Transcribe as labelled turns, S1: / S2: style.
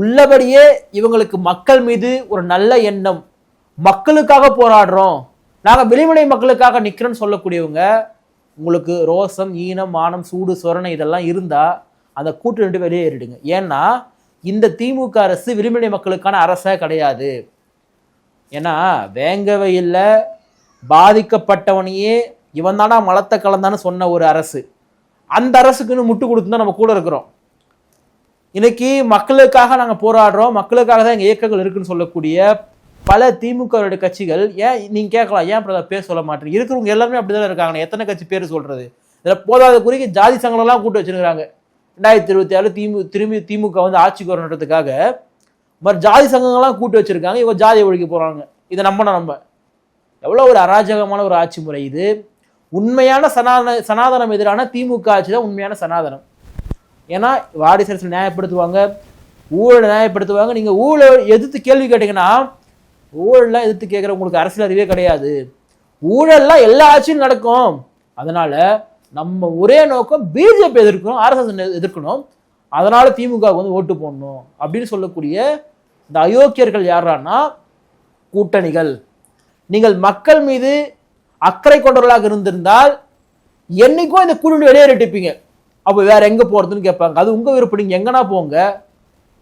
S1: உள்ளபடியே இவங்களுக்கு மக்கள் மீது ஒரு நல்ல எண்ணம். மக்களுக்காக போராடுறோம். நாங்கள் வெளிமனை மக்களுக்காக நிற்கிறோன்னு சொல்லக்கூடியவங்க உங்களுக்கு ரோசம் ஈனம் மானம் சூடு சொரணை இதெல்லாம் இருந்தால் அந்த கூட்டு ரெண்டு வெளியேறிடுங்க. ஏன்னா இந்த திமுக அரசு விளிம்புநிலை மக்களுக்கான அரசே கிடையாது. ஏன்னா வேங்க பாதிக்கப்பட்டவனையே இவன் தானா மலத்தை கலந்தான்னு சொன்ன ஒரு அரசு. அந்த அரசுக்குன்னு முட்டு கொடுத்து தான் நம்ம கூட இருக்கிறோம். இன்னைக்கு மக்களுக்காக நாங்கள் போராடுறோம். மக்களுக்காக தான் எங்கள் இயக்கங்கள் இருக்குன்னு சொல்லக்கூடிய பல திமுகவுடைய கட்சிகள் ஏன் நீங்கள் கேட்கலாம் ஏன் பிரதா பேர் சொல்ல மாட்டேங்க இருக்கிறவங்க எல்லாருமே அப்படி தானே இருக்காங்க எத்தனை கட்சி பேர் சொல்கிறது இதில் போதாத குறிக்கு ஜாதி சங்கங்கள்லாம் கூட்டு வச்சிருக்கிறாங்க. ரெண்டாயிரத்தி இருபத்தி ஆறு திமு திரும்பி திமுக வந்து ஆட்சிக்கு வரணுன்றதுக்காக மறு ஜாதி சங்கங்கள்லாம் கூட்டு வச்சிருக்காங்க. இவங்க ஜாதியை ஒழிக்க போகிறாங்க இதை நம்பணும் நம்ம எவ்வளோ ஒரு அராஜகமான ஒரு ஆட்சி முறை இது. உண்மையான சனாதன சனாதனம் எதிரான திமுக ஆட்சி தான் உண்மையான சனாதனம். ஏன்னா வாரிசு நியாயப்படுத்துவாங்க ஊழலை நியாயப்படுத்துவாங்க. நீங்கள் ஊழல் எதிர்த்து கேள்வி கேட்டீங்கன்னா ஊழல்லாம் எதிர்த்து கேட்குற உங்களுக்கு அரசியல் அறிவே கிடையாது. ஊழல்லாம் எல்லா ஆட்சியும் நடக்கும். அதனால் நம்ம ஒரே நோக்கம் பிஜேபி எதிர்க்கணும் ஆர்எஸ்எஸ் எதிர்க்கணும். அதனால் திமுக வந்து ஓட்டு போடணும் அப்படின்னு சொல்லக்கூடிய இந்த அயோக்கியர்கள் யாரான்னா கூட்டணிகள். நீங்கள் மக்கள் மீது அக்கறை கொண்டவர்களாக இருந்திருந்தால் என்னைக்கும் இந்த கூட்டணி வெளியேறிட்டிருப்பீங்க. அப்போ வேற எங்க போறதுன்னு கேட்பாங்க. அது உங்க விருப்பம். நீங்க எங்கன்னா போங்க.